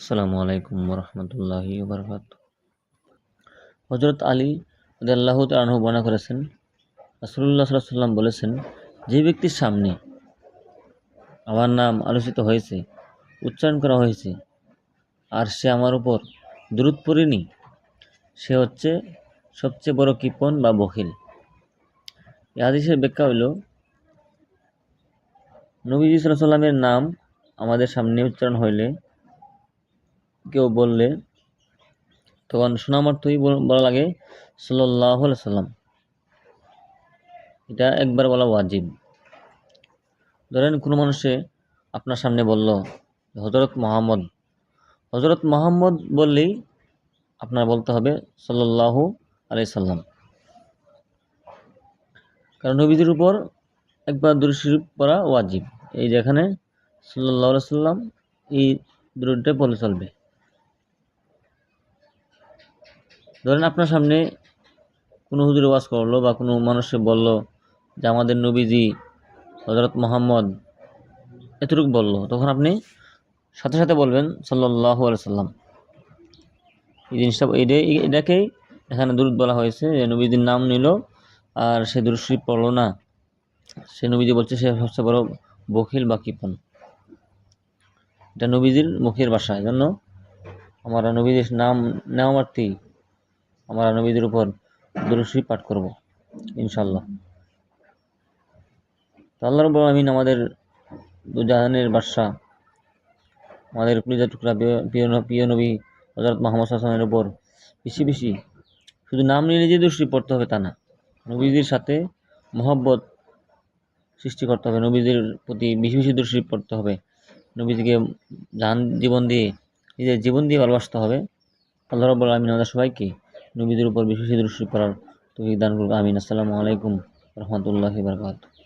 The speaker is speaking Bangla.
আসসালামু আলাইকুম রহমতুল্লাহি বরকাত হজরত আলী আল্লাহ আনহু বর্ণনা করেছেন রাসুল্লাহ সাল্লাম বলেছেন, যে ব্যক্তির সামনে আমার নাম আলোচিত হয়েছে, উচ্চারণ করা হয়েছে, আর সে আমার উপর দূরত পড়েনি, সে হচ্ছে সবচেয়ে বড় কৃপণ বা বখিল। হাদিসের ব্যাখ্যা হইল, নবীজি সাল্লামের নাম আমাদের সামনে উচ্চারণ হইলে কেউ বললে, তখন শোনামার্থই বলা লাগে সাল্লাহ সাল্লাম। এটা একবার বলা ওয়াজিব। ধরেন কোনো মানুষে আপনার সামনে বলল হজরত মোহাম্মদ। হজরত মোহাম্মদ বললেই আপনার বলতে হবে সাল্লাহ আলাই সাল্লাম। কারণ নবীদের উপর একবার দুরশরীফ পড়া ওয়াজিব। এই যেখানে সাল্লাহ সাল্লাম এই দূরটাই বলে চলবে। ধরেন আপনার সামনে কোনো হুজুর ওয়াজ করল বা কোনো মানুষে বলল যে আমাদের নবীজি হজরত মোহাম্মদ এতটুকু বলল, তখন আপনি সাথে সাথে বলবেন সাল্লাহ সাল্লাম। এই জিনিসটা এটাকেই এখানে দূর বলা হয়েছে যে নবীজির নাম নিল আর সে দুরুশরীফ পড়ল না। সে নবীজি বলছে সে সবচেয়ে বড় বকিল বা কিপন। এটা নবীজির মুখের ভাষা। জন্য আমরা নবীজির নাম নেওয়া আমরা নবীদের উপর দুরুশরীফ পাঠ করব ইনশাল্লাহ তো আল্লাহ রব আমিন আমাদের দুজাহানের বাদশাহ, আমাদের প্রিয় টুকরা প্রিয় নবী হজরত মোহাম্মদ হাসানের উপর বেশি বেশি শুধু নাম নিয়ে যে দুশ্রী পড়তে হবে তা না, নবীদের সাথে মহব্বত সৃষ্টি করতে হবে, নবীদের প্রতি বেশি বেশি দুশ্রী পড়তে হবে নবীজিকে জান, জীবন দিয়ে, নিজের জীবন দিয়ে ভালোবাসতে হবে। আল্লাহ রব আমিন আমাদের সবাইকে নবীদের উপর বিশেষ দৃষ্টি করার তৌফিক দান করুক। আমিন। আসসালামু আলাইকুম রহমতুল্লাহি বারকাতুহ।